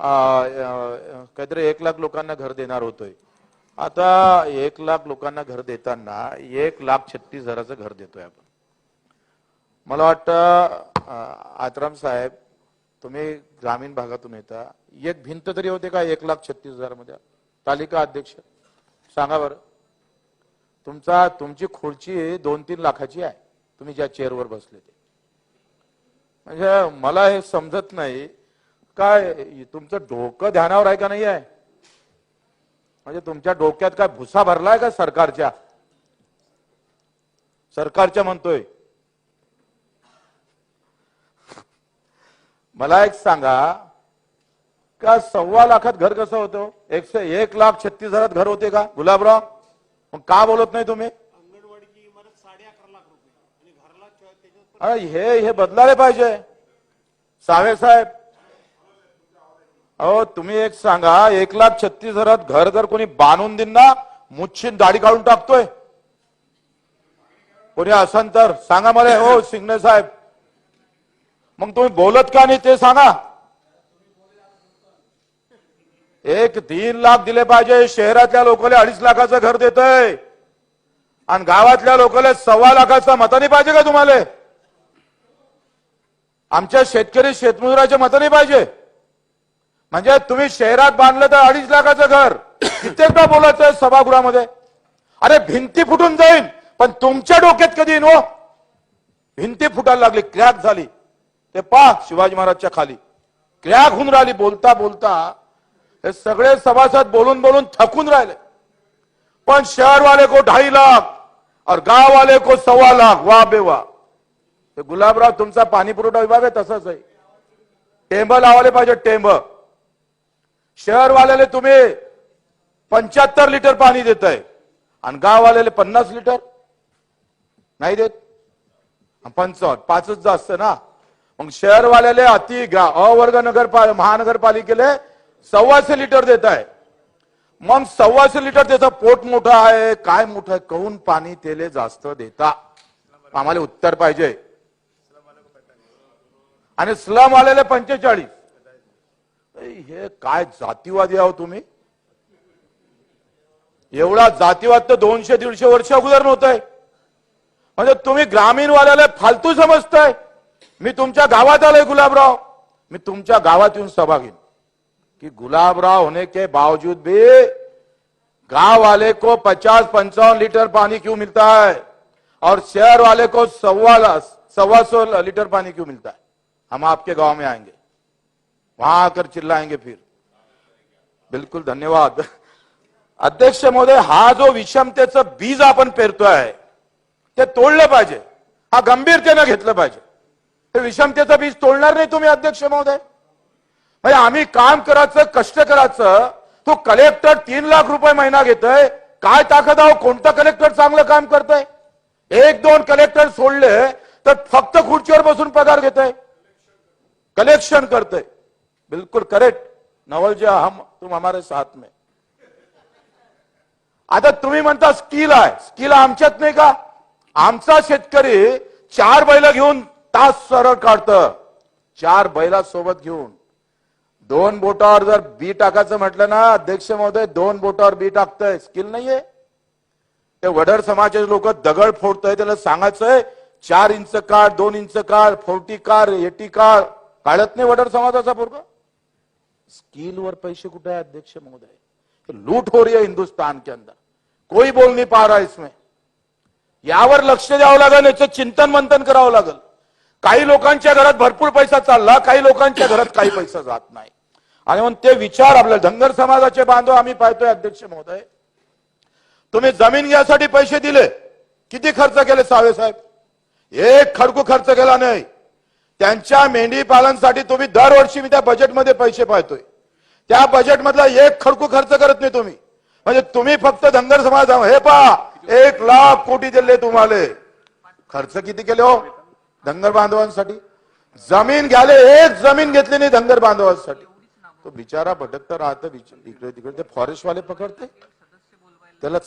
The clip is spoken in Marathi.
काहीतरी एक लाख लोकांना घर देणार होतोय. आता एक लाख लोकांना घर देताना एक लाख छत्तीस हजाराचं घर देतोय आपण. मला वाटतं आतराम आत्राम साहेब तुम्ही ग्रामीण भागातून येता. एक भिंत तरी होते का एक लाख छत्तीस हजारमध्ये तालिका अध्यक्ष सांगा बरं. तुमचा तुमची खुर्ची दोन तीन लाखाची आहे. तुम्ही ज्या चेअरवर बसले ते. म्हणजे मला हे समजत नाही काय तुमचं डोकं ध्यानावर आहे का नाही आहे? म्हणजे तुमच्या डोक्यात काय भुसा भरलाय का सरकारच्या? सरकारच्या म्हणतोय. मला एक सांगा का सव्वा लाखात घर कसं होतं? एकशे एक लाख छत्तीस हजारात घर होते का? गुलाबराव मग का बोलत नाही तुम्ही? अंगणवाडीची इमारत साडे अकरा लाख रुपये. आणि घरला च- त्याच्यात अरे हे हे बदलायला पाहिजे. सावे साहेब अहो तुम्ही एक सांगा एक लाख छत्तीस हजारात घर जर कोणी बांधून देईन ना मुच्छीन दाढी काढून टाकतोय. कोणी असन तर सांगा मला हो सिंगणे साहेब. मग तुम्ही बोलत का नाही ते सांगा. एक तीन लाख दिले पाहिजे शहरातल्या लोकांना अडीच लाखाचं घर देतय. आणि गावातल्या लोकांना सव्वा लाखाचं मताने पाहिजे का तुम्हाला? आमच्या शेतकरी शेतमजुराच्या मताने पाहिजे. म्हणजे तुम्ही शहरात बांधलं तर अडीच लाखाचं घर. कित्येकदा बोलायचं सभागृहामध्ये? अरे भिंती फुटून जाईल पण तुमच्या डोक्यात कधी येईन हो? भिंती फुटायला लागली क्रॅक झाली. ते पा शिवाजी महाराजच्या खाली. क्रॅक होऊन राहिली बोलता बोलता. हे सगळे सभासद बोलून बोलून थकून राहिले. पण शहरवाले को ढाई लाख और गाववाले को सव्वा लाख वा बे वा. ते गुलाबराव तुमचा पाणी पुरवठा विभाग आहे तसंच आहे. टेंब लावायला पाहिजे टेंब. शहरवाल्याला तुम्ही पंच्याहत्तर लिटर पाणी देत आहे आणि गाववाल्याला पन्नास लिटर नाही देत. पंचावन्न पाचच जास्त ना. मग शहरवाल्याले अति गा अवर्ग नगर महानगरपालिकेले सव्वाशे लिटर देत आहे मग सव्वाशे लिटर त्याचं पोट मोठं आहे काय मोठं आहे कहून पाणी तेले जास्त देता? आम्हाला उत्तर पाहिजे. आणि स्लम आलेले पंचेचाळीस. हे काय जातीवादी आहो तुम्ही? एवढा जातीवाद तर दोनशे दीडशे वर्ष अगोदर नव्हतंय. म्हणजे तुम्ही ग्रामीण वाल्याला फालतू समजताय. मी तुमच्या गावात आलोय गुलाबराव. मी तुमच्या गावात येऊन सभा घेईन. की गुलाबराव होने के बावजूद भी गांव वाले को 50 पंचावन लीटर पानी क्यों मिलता है और शहर वाले को सव्वा ला- सवा सौ लीटर पानी क्यों मिलता है हम आपके गांव में आएंगे। वहां आकर चिल्लाएंगे फिर। बिल्कुल धन्यवाद। अध्यक्ष महोदय हा जो विषमतेचं बीज आपण पेरतोय ते तोडलं पाहिजे. हा गंभीरतेनं घेतलं पाहिजे. हे विषमतेचं बीज तोडणार नाही तुम्ही अध्यक्ष महोदय. म्हणजे आम्ही काम करायचं कष्ट करायचं तो कलेक्टर तीन लाख रुपये महिना घेतोय. काय ताकद आहो? कोणता कलेक्टर चांगलं काम करतय? एक दोन कलेक्टर सोडले तर फक्त खुर्चीवर बसून पगार घेतोय. कलेक्शन करतय. बिल्कुल करेक्ट. नवल जी हम तुम हमारे साथ में. आता तुम्ही म्हणता स्किल आहे. स्किल आमच्यात नाही का? आमचा शेतकरी चार बैल घेऊन तास सरळ काढत. चार बैला सोबत घेऊन. दोन बोटावर जर बी टाकायचं म्हटलं ना अध्यक्ष महोदय दोन बोटावर बी टाकतंय. स्किल नाहीये. ते वडर समाजाचे लोक दगड फोडतोय. त्याला सांगायचंय चार इंच काढ दोन इंच काढ फोर्टी काढ एटी काढ. काढत नाही वडर समाजाचा पोरगा. स्किल वर पैसे कुठे है अध्यक्ष महोदय? लूट हो रही है हिंदुस्तान के अंदर. कोई बोल नहीं पा रहा इसमें. यावर लक्ष द्यावं लागेल याचं चिंतन मंथन करावं लागेल. काही लोकांच्या घरात भरपूर पैसा चालला काही लोकांच्या घरात काही पैसा जात नाही. आणि म्हणून ते विचार आपल्या धनगर समाजाचे बांधव आम्ही पाहतोय अध्यक्ष महोदय. तुम्ही जमीन घ्यासाठी पैसे दिले. किती खर्च केले सावे साहेब? एक खडकू खर्च केला नाही. त्यांच्या मेंढी पालनसाठी तुम्ही दरवर्षी मी त्या बजेटमध्ये पैसे पाहतोय. त्या बजेटमधला एक खडकू खर्च करत नाही तुम्ही. म्हणजे तुम्ही फक्त धनगर समाज हे पहा एक लाख कोटी दिले तुम्हाला. खर्च किती केले हो? धनगर बांधवांसाठी. जमीन घ्याले एक जमीन घेतली नाही धनगर बांधवांसाठी. तो बिचारा भटकता राहतं बिच- इकडे तिकडे ते फॉरेस्ट वाले पकडते. त्याला